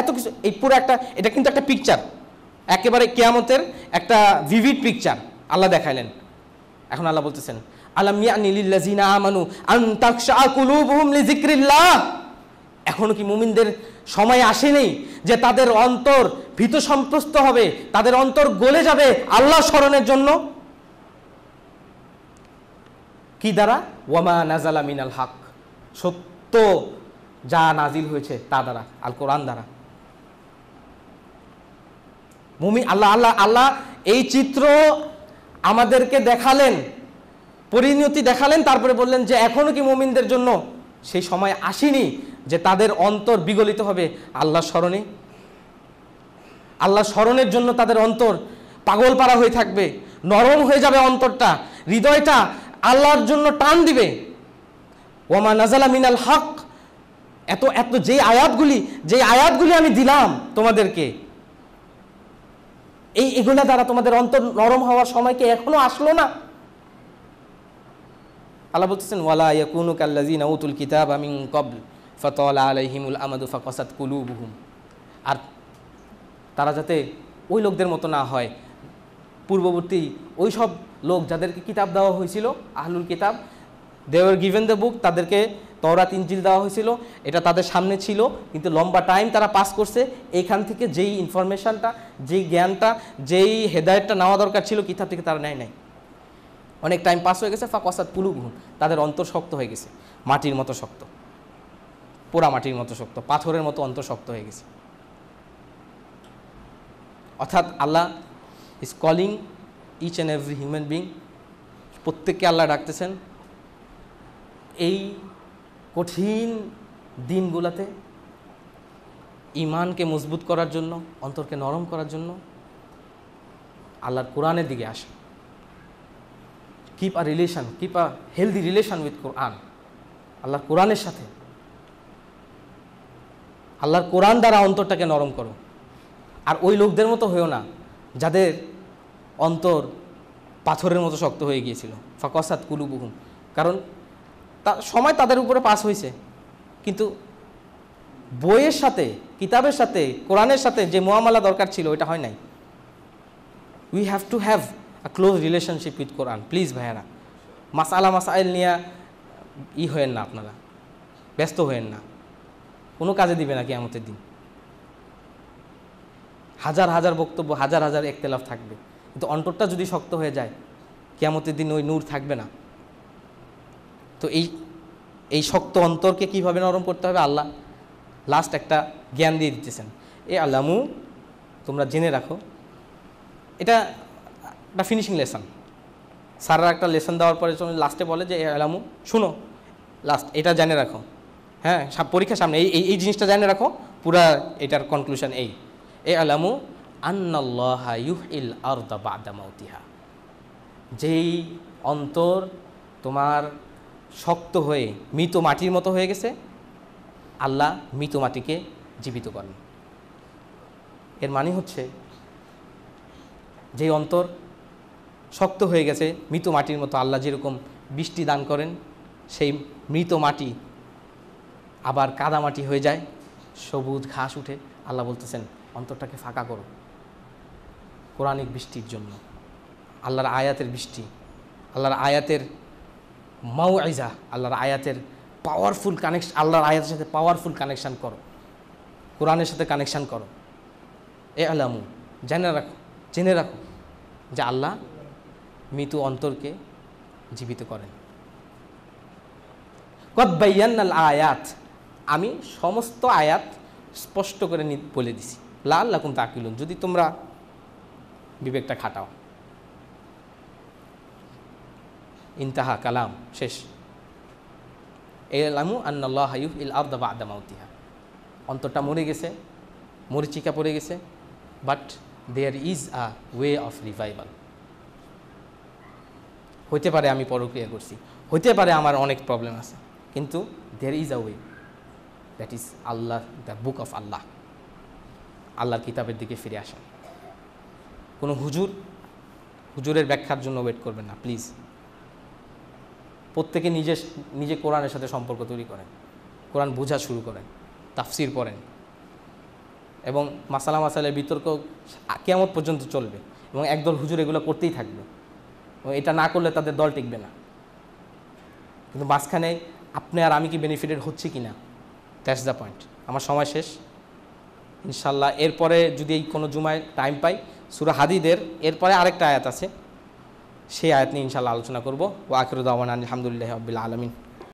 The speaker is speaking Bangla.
এত কিছু এই পুরো একটা এটা কিন্তু একটা পিকচার একেবারে কেয়ামতের একটা ভিভিড পিকচার আল্লাহ দেখাইলেন। এখন আল্লাহ বলতেছেন এখনও কি মুমিনদের সময় আসেনি যে তাদের অন্তর ভীত সন্ত্রস্ত হবে, তাদের অন্তর গলে যাবে আল্লাহ স্মরণের জন্য? কি দ্বারা? ওয়ামা নাজালা মিনাল হক। সত্য যা নাজিল হয়েছে তা দ্বারা আল কোরআন দ্বারা। মুমি আল্লাহ আল্লাহ আল্লাহ এই চিত্র আমাদেরকে দেখালেন, পরিণতি দেখালেন, তারপরে বললেন যে এখনও কি মুমিনদের জন্য সেই সময় আসেনি যে তাদের অন্তর বিগলিত হবে। আল্লাহ স্মরণে আল্লাহ স্মরণের জন্য তাদের অন্তর পাগল পাড়া হয়ে থাকবে, নরম হয়ে যাবে অন্তরটা, হৃদয়টা আল্লাহর জন্য টান দিবে। ওমা নাজালা মিনাল হক এত এত যে আয়াতগুলি যে আয়াতগুলি আমি দিলাম তোমাদেরকে, এই এগুলা দ্বারা তোমাদের অন্তর নরম হওয়ার সময় কি এখনও আসলো না? আল্লাহ বলতেছেন, ওয়ালা ইয়াকুনু কাল্লাযিনা উতুল কিতাব মিন ক্বাবল, ফাতালা আলাইহিমুল আমাদু ফাকাসাত কুলুবুহুম। আর তারা যাতে ওই লোকদের মতো না হয়, পূর্ববর্তী ওই সব লোক যাদেরকে কিতাব দেওয়া হয়েছিল, আহলুল কিতাব দেওয়ার গিভেন দ্য বুক তাদেরকে তওরাত ইঞ্জিল দেওয়া হয়েছিল, এটা তাদের সামনে ছিল, কিন্তু লম্বা টাইম তারা পাস করছে এইখান থেকে যেই ইনফরমেশনটা যেই জ্ঞানটা, যেই হেদায়তটা নেওয়া দরকার ছিল, কিতাব থেকে তারা নেয় নাই। অনেক টাইম পাস হয়ে গেছে ফাঁকাসাদ পুলুগুন তাদের অন্তর শক্ত হয়ে গেছে, মাটির মতো শক্ত, পোড়া মাটির মতো শক্ত, পাথরের মতো অন্তর শক্ত হয়ে গেছে। অর্থাৎ Allah is calling each and every human being প্রত্যেককে আল্লাহ ডাকতেছেন এই কঠিন দিনগুলোতে ইমানকে মজবুত করার জন্য, অন্তরকে নরম করার জন্য আল্লাহর কোরআনের দিকে আসে। Keep a relation keep a healthy relation with Quran আল্লাহর কোরআনের সাথে। আল্লাহর কোরআন দ্বারা অন্তরটাকে নরম করো। আর ওই লোকদের মতো হয়েও না, যাদের অন্তর পাথরের মতো শক্ত হয়ে গিয়েছিল। ফাকসাত কুলুবুহুম। কারণ সময় তাদের উপরে পাস হয়েছে। কিন্তু বইয়ের সাথে, কিতাবের সাথে, কোরআনের সাথে যে মোয়ামালা দরকার ছিল, ওইটা হয় নাই। We have to have a close relationship with Quran please ভাইয়ারা, মাসালা, মাসাইল নিয়ে ই হয়েন না আপনারা। ব্যস্ত হয়েন না। কোনো কাজে দিবে না কেয়ামতের দিন। হাজার হাজার বক্তব্য, হাজার হাজার একতেলাফ থাকবে। কিন্তু অন্তরটা যদি শক্ত হয়ে যায়, কেয়ামতের দিন ওই নূর থাকবে না। তো এই এই শক্ত অন্তরকে কীভাবে নরম করতে হবে? আল্লাহ লাস্ট একটা জ্ঞান দিয়ে দিতেছেন। এ আল্লামু, তোমরা জেনে রাখো, এটা একটা ফিনিশিং লেসন স্যাররা একটা লেসন দেওয়ার পরে লাস্টে বলে যে, এ আলামু শুনো লাস্ট এটা জেনে রাখো। হ্যাঁ পরীক্ষার সামনে, এই, এই- জিনিসটা জেনে রাখো, পুরা এটার কনক্লুশন এই। এ আলামু আন্নাল্লাহ ইউহিল আরদা বাদা মাউতিহা। যেই অন্তর তোমার শক্ত হয়ে মৃত মাটির মতো হয়ে গেছে। আল্লাহ মৃত মাটিকে জীবিত করেন। এর মানে হচ্ছে যেই অন্তর শক্ত হয়ে গেছে, মৃত মাটির মতো আল্লাহ যেরকম বৃষ্টি দান করেন, সেই মৃত মাটি আবার কাদা মাটি হয়ে যায়, সবুজ ঘাস উঠে। আল্লাহ বলতেছেন, অন্তরটাকে ফাঁকা করো। কোরআনিক বৃষ্টির জন্য। আল্লাহর আয়াতের বৃষ্টি। আল্লাহর আয়াতের মাউ আইজা আল্লাহর আয়াতের পাওয়ারফুল কানেকশন আল্লাহর আয়াতের সাথে পাওয়ারফুল কানেকশান করো। কোরআনের সাথে কানেকশান করো। এ আলামু জেনে রাখো জেনে রাখো যে আল্লাহ মৃত্যু অন্তরকে জীবিত করেন। কদ্বাইয়ান্নাল আয়াত, আমি সমস্ত আয়াত স্পষ্ট করে বলে দিছি। লাল লাকুম তাকিলুন যদি তোমরা বিবেকটা খাটাও। ইন্তাহা, কালাম, শেষ। এলামু আন্নাল্লাহ হাইফ ইল আবদা বাদা মাউতিহা। অন্তরটা মরে গেছে, মরিচিকা পড়ে গেছে but there is a way of revival হইতে পারে আমি পরক্রিয়া করছি, হইতে পারে আমার অনেক প্রবলেম আছে, কিন্তু there is a way that is Allah the book of Allah. আল্লাহর কিতাবের দিকে ফিরে আসেন। কোনো হুজুর, হুজুরের ব্যাখ্যার জন্য ওয়েট করবেন না প্লিজ প্রত্যেকে নিজে নিজে কোরআনের সাথে সম্পর্ক তৈরি করেন। কোরআন বোঝা শুরু করেন, তাফসির পড়েন এবং মাসালা মাসালের বিতর্ক কেমন পর্যন্ত চলবে এবং একদল হুজুর এগুলো করতেই থাকবে এবং এটা না করলে তাদের দল টিকবে না। কিন্তু মাঝখানে আপনি আর আমি কি বেনিফিটেড হচ্ছে কি না দ্যাটস দ্য পয়েন্ট আমার সময় শেষ। ইনশাল্লাহ এরপরে যদি এই কোনো জুমায় টাইম পাই, সুরা হাদিদের, এরপরে আরেকটা আয়াত আছে। সেই আয়াত নিয়ে ইনশাল্লাহ আলোচনা করব। ও আখিরুদ্দাওয়ান আলহামদুলিল্লাহ আব্বুল আলমিন।